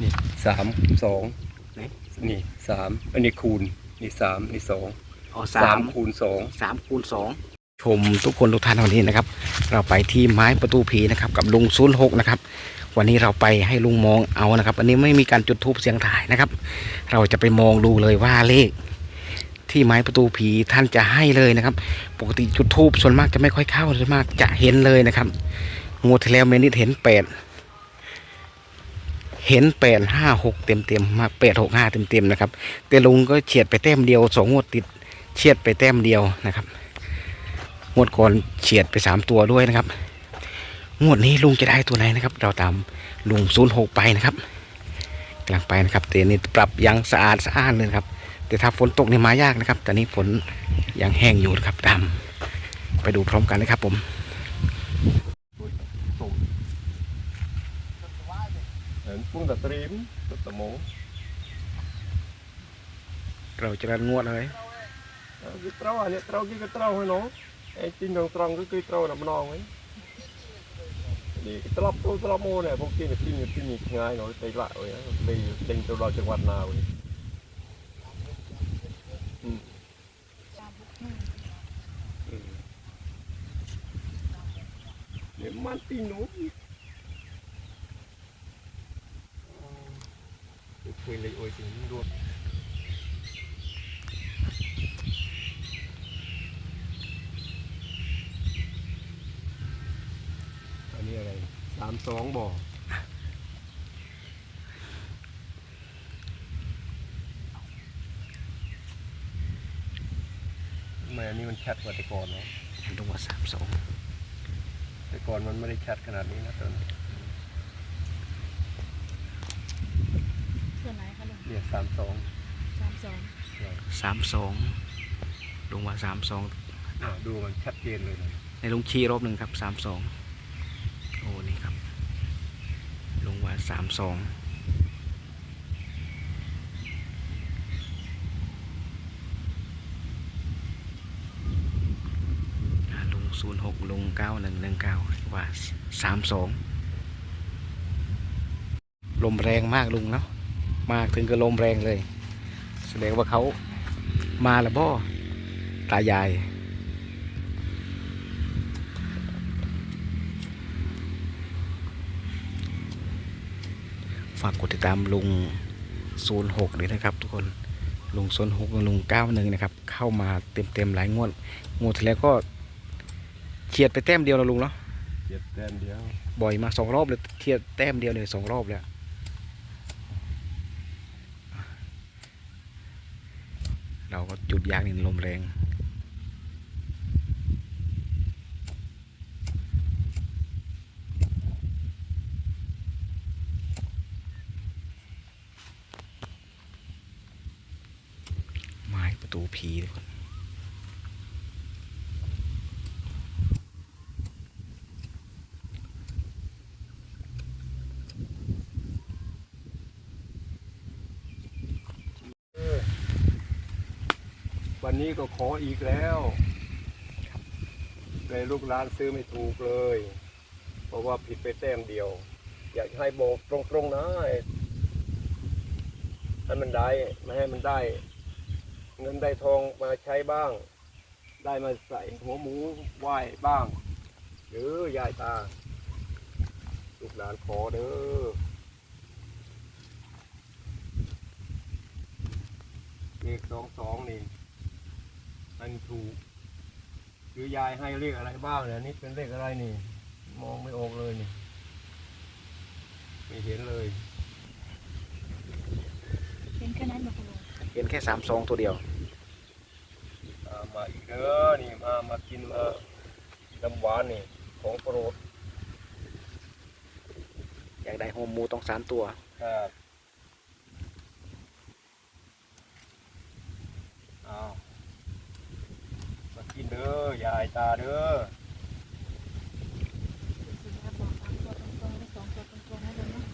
นี่สามสองไหนนี่สามอันนี้คูณนี่สามนี่สองอ๋อสาสามมคูณสอง สามคูณสองชมทุกคนทุกท่านวันนี้นะครับ เราไปที่ไม้ประตูผีนะครับ กับลุงศูนย์หกนะครับ วันนี้เราไปให้ลุงมองเอานะครับ อันนี้ไม่มีการจุดทูปเสียงถ่ายนะครับ เราจะไปมองดูเลยว่าเลข ที่ไม้ประตูผีท่านจะให้เลยนะครับ ปกติจุดทูปส่วนมากจะไม่ค่อยเข้าส่วนมากจะเห็นเลยนะครับงวดที่แล้วเมนิดเห็นแปด เห็นแปดห้าหกเต็มเต็มมาแปดหกห้าเต็มเต็มนะครับ แต่ลุงก็เฉียดไปแต้มเดียวสองงวดติดเฉียดไปแต้มเดียวนะครับงวดก่อนเฉียดไปสามตัวด้วยนะครับงวดนี้ลุงจะได้ตัวไหนนะครับ เราตามลุงศูนย์หกไปนะครับกำลังไปนะครับเตนี่ปรับยังสะอาดสะอ้านเลยครับ แต่ถ้าฝนตกเนี่ยมายากนะครับตอนนี้ฝนยังแห้งอยู่นะครับตามไปดูพร้อมกันเลยครับผม เห็นปุ้งตะตรีมตะตะโม เราจะรันงวดเลย គឺត្រូវអានេះត្រូវគេក៏ត្រូវហើយនោះឯងទីងត្រង់គឺគឺត្រូវតែម្ដងវិញនេះត្រឡប់ទៅត្រឡប់មកនេះពួកគេទីទីទីឆ្ងាយនោះទៅឡាក់វិញទៅដេញទៅដល់จังหวัดណាវិញនេះមិនទីនោះទៅคุย Quyền lì ui thì cũng อันนี้อะไรสามสองบ่อทำไมอันนี้มันชัดกว่าแต่ก่อนเนาะ มันต้องว่าสามสองแต่ก่อนมันไม่ได้ชัดขนาดนี้นะตอนนี้ เนี่ยสามสองสามสองสามสองลุงว่าสามสองดูมันชัดเจนเลยนะในลุงชี้รอบหนึ่งครับสามสองโอ้นี่ครับลุงว่าสามสองลุงศูนย์หกลุงเก้าหนึ่งหนึ่งเก้าว่าสามสองลมแรงมากลุงเนาะ มากถึงกับลมแรงเลย แสดงว่าเขามาแล้วบ่ตายาย ฝากกดติดตามลุงศูนย์หกด้วยนะครับทุกคนลุงศูนย์หกลุงเก้าหนึ่งนะครับ เข้ามาเต็มเต็มๆหลายงวดงวดที่แล้วก็เฉียดไปแต้มเดียวแล้วลุงเนาะเจ็ดแต้มเดียวบ่อยมากสองรอบเลยเฉียดแต้มเดียวเลยสองรอบแล้ว เราก็จุดยากนี่ลมแรง ไม้ประตูผีทุกคน วั นี้ก็ขออีกแล้วเลยลูกหลานซื้อไม่ถูกเลย เพราะว่าผิดไปแต้มเดียว อยากให้บอกตรงๆนะให้มันได้ไม่ให้มันได้ เงินได้ทองมาใช้บ้าง ได้มาใส่หัวหมูไหว้บ้าง หรือยายตา ลูกหลานขอเด้อเลขสองสองนี่ มันถูกหรือยายให้เลขอะไรบ้างเนี่ยนี่เป็นเลขอะไรนี่ มองไม่ออกเลยนี่ไม่เห็นเลยเห็นแค่นั้นหรอคะลุงเห็นแค่สามสองตัวเดียว อ่ามาอีกเด้อนี่มามากินมาน้ำหวานนี่ ของโปรดอยากได้โฮมมูต้องสามตัว ครับเอามา กินเด้อยายตาเด้อครับบอกสามตัวตรงๆและสองตัวตรงๆให้ลุงเนาะ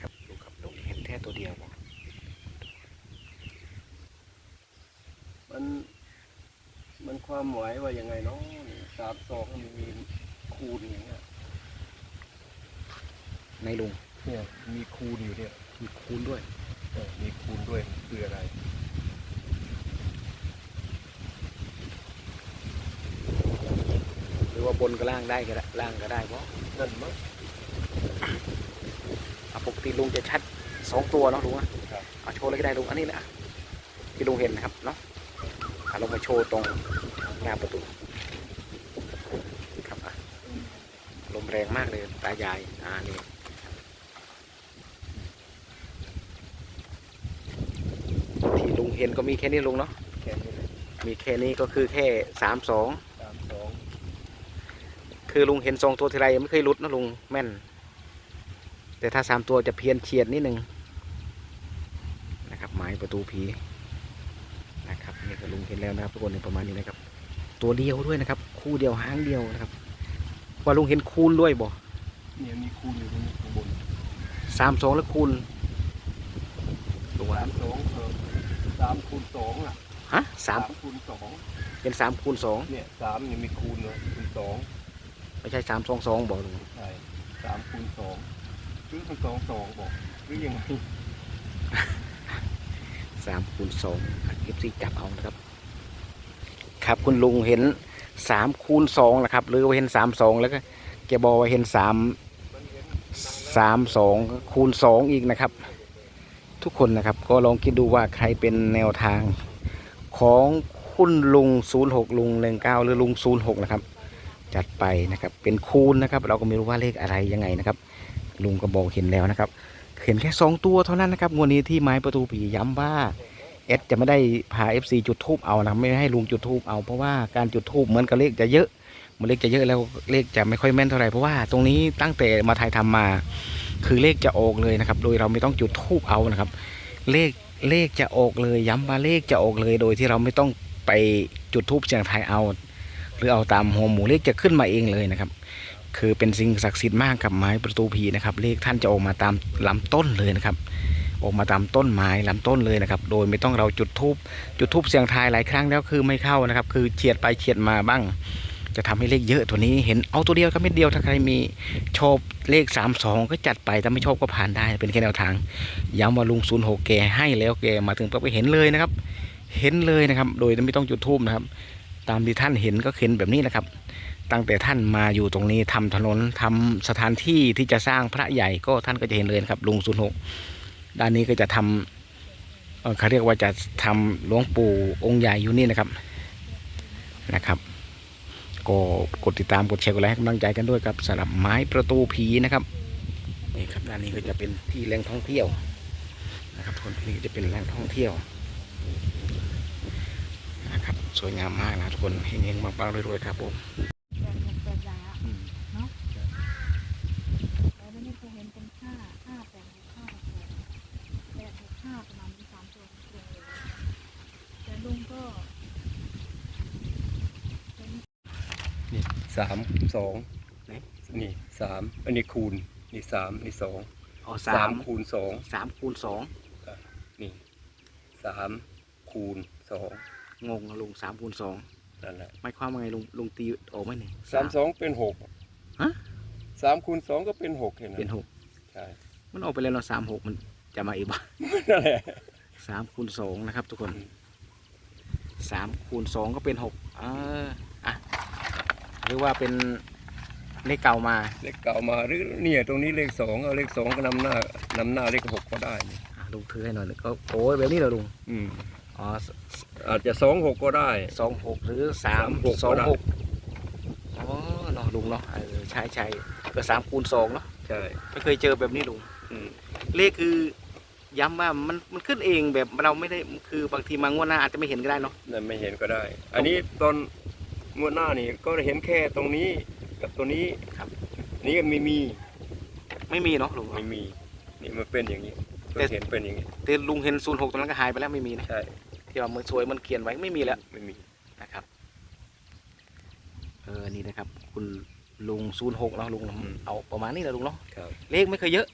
ครับดูครับลุงเห็นแค่ตัวเดียวมันมันความหมายว่ายังไงเนาะสามสองมันมีคูณอย่างเงี้ยในลุงเนี่ยมีคูณอยู่เนี่ยมีคูณด้วย มีคูณด้วยคืออะไรหรือว่าบนก็ล่างได้ก็ได้ล่างก็ได้เพราะนั่นมั้งอะปกติลุงจะชัดสองตัวเนาะลุงนะครับเอาโชว์เลยก็ได้ลุงอันนี้นะอะที่ลุงเห็นนะครับเนาะอะเรามาโชว์ตรงหน้าประตูครับอะลมแรงมากเลยตายายอ่านี่ ที่ลุงเห็นก็มีแค่นี้ลุงเนาะแค่นี้เลยมีแค่นี้ก็คือแค่สามสองสามสองคือลุงเห็นสองตัวทีไรไม่เคยหลุดนะลุงแม่น แต่ถ้าสามตัวจะเพี้ยนเฉียดนิดนึงนะครับหมายประตูผีนะครับนี่ก็ลุงเห็นแล้วนะครับทุกคนในประมาณนี้นะครับ ตัวเดียวด้วยนะครับ คู่เดียวหางเดียวนะครับ ว่าลุงเห็นคูณด้วยบ่เนี่ยมีคูณอยู่ตรงนี้ข้างบนสามสองแล้วคูณลุงว่าสามสองเออ สามคูณสองอะฮะสามคูณสองเป็นสามคูณสองเนี่ยสามเนี่ยมีคูณเลยคูณสองไม่ใช่สามสองสองบอกลุงใช่สามคูณสองหรือคูณสองสองบอกหรือยังไงสามคูณสองเอฟซีจับเอานะครับ ครับคุณลุงเห็นสามคูณสองนะครับ หรือว่าเห็นสามสองแล้วก็แกบอกว่าเห็นสามมันเห็นสามสองคูณสองอีกนะครับ ทุกคนนะครับ ก็ลองคิดดูว่าใครเป็นแนวทางของคุณลุง 06 ลุง 19 หรือลุง 06 นะครับ จัดไปนะครับเป็นคูณนะครับ เราก็ไม่รู้ว่าเลขอะไรยังไงนะครับ ลุงก็บอกเห็นแล้วนะครับ เห็นแค่ 2 ตัวเท่านั้นนะครับงวดนี้ที่ไม้ประตูผีย้ำว่าเอสจะไม่ได้พา FC จุดทูบเอานะไม่ให้ลุงจุดทูบเอาเพราะว่าการจุดทูบเหมือนกับเลขจะเยอะมันเลขจะเยอะแล้วเลขจะไม่ค่อยแม่นเท่าไหร่เพราะว่าตรงนี้ตั้งแต่มาถ่ายทำมา คือเลขจะออกเลยนะครับ โดยเราไม่ต้องจุดทูบเอานะครับ เลขเลขจะออกเลย ย้ำว่าเลขจะออกเลย โดยที่เราไม่ต้องไปจุดทูบเสียงทายเอา หรือเอาตามหัวหมูเลขจะขึ้นมาเองเลยนะครับ คือเป็นสิ่งศักดิ์สิทธิ์มากกับไม้ประตูผีนะครับ เลขท่านจะออกมาตามลำต้นเลยนะครับ ออกมาตามต้นไม้ลำต้นเลยนะครับ โดยไม่ต้องเราจุดทูบจุดทูบเสียงทายหลายครั้งแล้วคือไม่เข้านะครับ คือเฉียดไปเฉียดมาบ้าง จะทำให้เลขเยอะตัวนี้เห็นเอาตัวเดียวครับเม็ดเดียวถ้าใครมีชอบเลข 3 2 ก็จัดไปถ้าไม่ชอบก็ผ่านได้เป็นแค่แนวทาง ย้ำว่าลุงศูนย์หกแกให้แล้วแกมาถึงปั๊บก็เห็นเลยนะครับ เห็นเลยนะครับ โดยไม่ต้องจุดทูบนะครับ ตามที่ท่านเห็นก็เห็นแบบนี้นะครับ ตั้งแต่ท่านมาอยู่ตรงนี้ทำถนนทำสถานที่ที่จะสร้างพระใหญ่ก็ท่านก็จะเห็นเลยครับลุงศูนย์หกด้านนี้ก็จะทำเอ่อเขาเรียกว่าจะทำหลวงปู่องค์ใหญ่อยู่นี่นะครับนะครับ ก็กดติดตามกดแชร์กดไลค์ให้กำลังใจกันด้วยครับสำหรับไม้ประตูผีนะครับนี่ครับด้านนี้ก็จะเป็นที่แหล่งท่องเที่ยวนะครับคนที่นี่จะเป็นแหล่งท่องเที่ยวนะครับสวยงามมากนะทุกคนเฮงๆมากๆรวยๆครับผม แปดหกแปดยา อืม เนาะแล้วนี่เคยเห็นเป็นห้าห้าแปดหกห้าหกแปดหกห้าประมาณนี้สามตัวตรงเลยแต่ลุงก็เป็น นี่สาม สองนี่สามอันนี้คูณนี่สามนี่สองอ๋อสาสามมคูณสองสามคูณสองนี่สามคูณสองงงอะลุงสามคูณสองนั่นแหละหมายความว่าไงลุงลุงตีออกไหมเนี่ย สามสองเป็นหกฮะ สามคูณสองก็เป็นหกเห็นไหมเป็นหกใช่มันออกไปแล้วเนาะสามหกมันจะมาอีกบ้านั่นแหละ สามคูณสองนะครับทุกคนอืม สามคูณสองก็เป็นหกเอออะ หรือว่าเป็นเลขเก่ามา เลขเก่ามาหรือเนี่ยตรงนี้เลขสองเอาเลขสองก็นำหน้านำหน้าเลขหกก็ได้นี่อะลุงถือให้หน่อยก็โอ้ยแบบนี้เหรอลุงอืมอ๋ออาจจะสองหกก็ได้ สองหกหรือสามหกสองก็ได้หกอ๋อเนาะลุงเนาะเออใช่ใช่ก็สามคูณสองเนาะใช่ไม่เคยเจอแบบนี้ลุง อืมเลขคือย้ำว่ามันมันขึ้นเองแบบเราไม่ได้คือบางทีมางวดหน้าอาจจะไม่เห็นก็ได้เนาะ นั่นไม่เห็นก็ได้ อันนี้ตอน งวดหน้านี่ก็เห็นแค่ตรงนี้กับตัวนี้ครับ นี่ก็ไม่มีไม่มีเนาะลุง ไม่มี นี่มันเป็นอย่างนี้ก็แต่เห็นเป็นอย่างนี้แต่ลุงเห็นศูนย์หกตรงนั้นก็หายไปแล้วไม่มีนะใช่ที่ว่ามันสวยมันเขียนไว้ไม่มีแล้ว ไม่มี นะครับเออนี่นะครับ คุณลุงศูนย์หกเนาะลุงเอาประมาณนี้แหละลุงเนาะครับ เลขไม่เคยเยอะ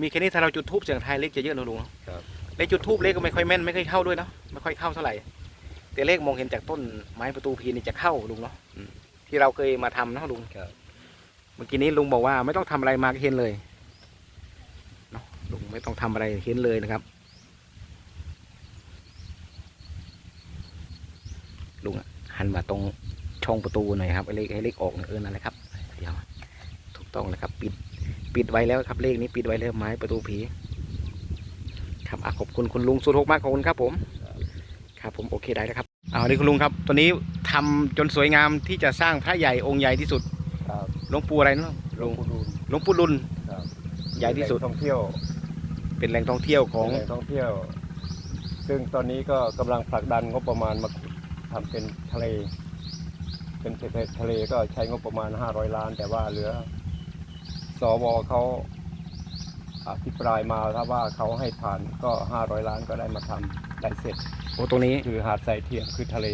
มีแค่นี้ถ้าเราจุดทูบเสียงไทายเลขจะเยอะนะลุงเนาะครับเลขจุดทูบเลขก็ไม่ค่อยแม่นไม่ค่อยเข้าด้วยเนาะไม่ค่อยเข้าเท่าไหร่ แต่เลขมองเห็นจากต้นไม้ประตูพีนี่จะเข้าลุงเนาะอืม ที่เราเคยมาทำเนาะลุงครับ เมื่อกี้นี้ลุงบอกว่าไม่ต้องทำอะไรมาก็เห็นเลยไม่ต้องทำอะไรเห็นเลยนะครับ ลุงอะหันมาตรงช่องประตูหน่อยครับให้เลขให้เลขออกหน่อยเออนั่นแหละครับเดี๋ยวถูกต้องแล้วครับ ปิดปิดไว้แล้วครับเลขนี้ปิดไว้แล้วไม้ประตูผี ครับอะขอบคุณคุณลุงสุดหกมากขอบคุณครับผม ครับผมโอเคได้แล้วครับเอานี่คุณลุงครับตัวนี้ทำจนสวยงามที่จะสร้างพระใหญ่องค์ใหญ่ที่สุดครับหลวงปู่อะไรเนาะหลวงปู่ดูลหลวงปู่ดุลครับใหญ่ที่สุดแหล่งท่องเที่ยว เป็นแหล่งท่องเที่ยวของเป็นแหล่งท่องเที่ยว ซึ่งตอนนี้ก็กำลังผลักดันงบประมาณมาทำเป็นทะเล เป็นทะเลก็ใช้งบประมาณ 500 ล้าน แต่ว่าเหลือสวเขาอภิปรายมาถ้าว่าเขาให้ผ่านก็ 500 ล้านก็ได้มาทำได้เสร็จโอ้ตรงนี้คือหาดทรายเทียมคือทะเล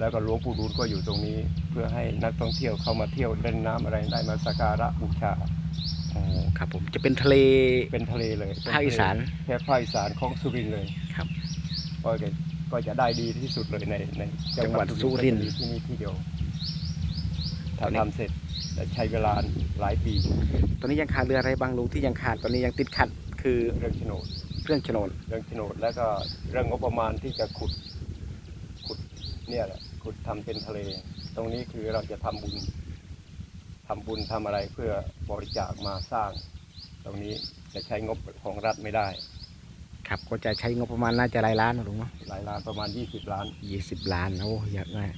แล้วก็หลวงปู่ดูลก็อยู่ตรงนี้ เพื่อให้นักท่องเที่ยวเข้ามาเที่ยวเล่นน้ำอะไรได้มาสักการะบูชาอ๋อครับผมจะเป็นทะเลเป็นทะเลเลยภาคอีสานแค่ภาคอีสานของสุรินทร์เลยครับก็จะก็จะได้ดีที่สุดเลยในในจังหวัดสุรินทร์ที่นี่ที่เดียวตอนนี้ถ้าทำเสร็จจะใช้เวลาหลายปี ตอนนี้ยังขาดเรืออะไรบางลุงที่ยังขาดตอนนี้ยังติดขัดคือเรื่องโฉนด เครื่องโฉนดเรื่องโฉนดแล้วก็เรื่องงบประมาณที่จะขุดขุดเนี่ยแหละขุดทำเป็นทะเล ตรงนี้คือเราจะทำบุญทำบุญทำอะไรเพื่อบริจาคมาสร้าง ตรงนี้จะใช้งบของรัฐไม่ได้ ครับก็จะใช้งบประมาณน่าจะหลายล้านนะลุงเนาะหลายล้านประมาณ 20 ล้านยี่สิบล้านโอ้เยอะมาก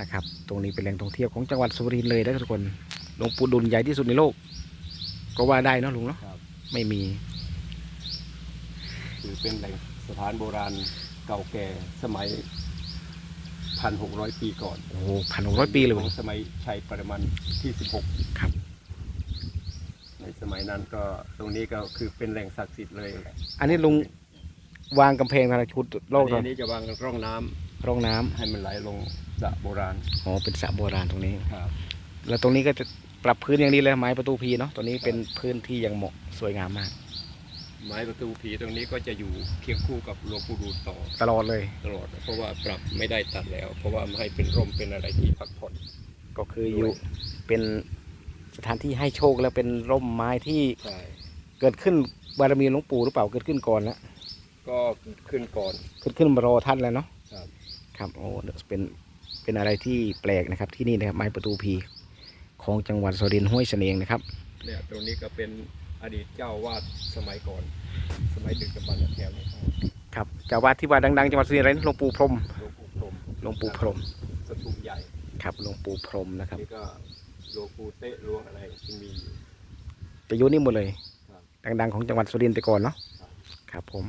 นะครับ ตรงนี้เป็นแหล่งท่องเที่ยวของจังหวัดสุรินทร์เลยนะทุกคนหลวงปู่ดุลใหญ่ที่สุดในโลก ก็ว่าได้เนอะลุงเนาะครับไม่มี คือเป็นแหล่งสถานโบราณเก่าแก่สมัยพันหกร้อยปีก่อนโอ้พันหกร้อยปีเลยของสมัยชัยปรมันที่16ครับในสมัยนั้นก็ตรงนี้ก็คือเป็นแหล่งศักดิ์สิทธิ์เลยอันนี้ลุงวางกำแพงธนาชุดโลกอัตอนนนี้จะวางร่องน้ำร่องน้ำให้มันไหลลงสระโบราณอ๋อเป็นสระโบราณตรงนี้ ครับ แล้วตรงนี้ก็จะปรับพื้นอย่างนี้เลยไม้ประตูพีเนาะตัวนี้เป็นพื้นที่ยังเหมาะสวยงามมาก ไม้ประตูผีตรงนี้ก็จะอยู่เคียงคู่กับหลวงปู่ดูลต่อตลอดเลย ตลอด เพราะว่าปรับไม่ได้ตัดแล้ว เพราะว่าไม่ให้เป็นร่มเป็นอะไรที่พักผ่อนก็คืออยู่เป็นสถานที่ให้โชคแล้วเป็นร่มไม้ที่ใช่เกิดขึ้นบารมีหลวงปู่หรือเปล่าเกิดขึ้นก่อนแล้วก็เกิดขึ้นก่อน เกิดขึ้นมารอท่านแล้วเนาะครับ ครับโอ้เป็นเป็นอะไรที่แปลกนะครับ ที่นี่นะครับไม้ประตูพีของจังหวัดสุรินทร์ห้วยเสนียงนะครับเนี่ยตรงนี้ก็เป็น อดีตเจ้าวาดสมัยก่อน สมัยดึกดำบรรพ์แถวนี้ครับครับเจ้าวาดที่ว่าดังๆจังหวัดสุรินทร์อะไรนะหลวงปู่พรหมหลวงปู่พรหมหลวงปู่พรหมสถูปใหญ่ครับหลวงปู่พรหมนะครับนี่ก็หลวงปู่เตะหลวงอะไรที่มีอยู่ จะอยู่นี่หมดเลย ครับ ดังๆของจังหวัดสุรินทร์แต่ก่อนเนาะครับครับผม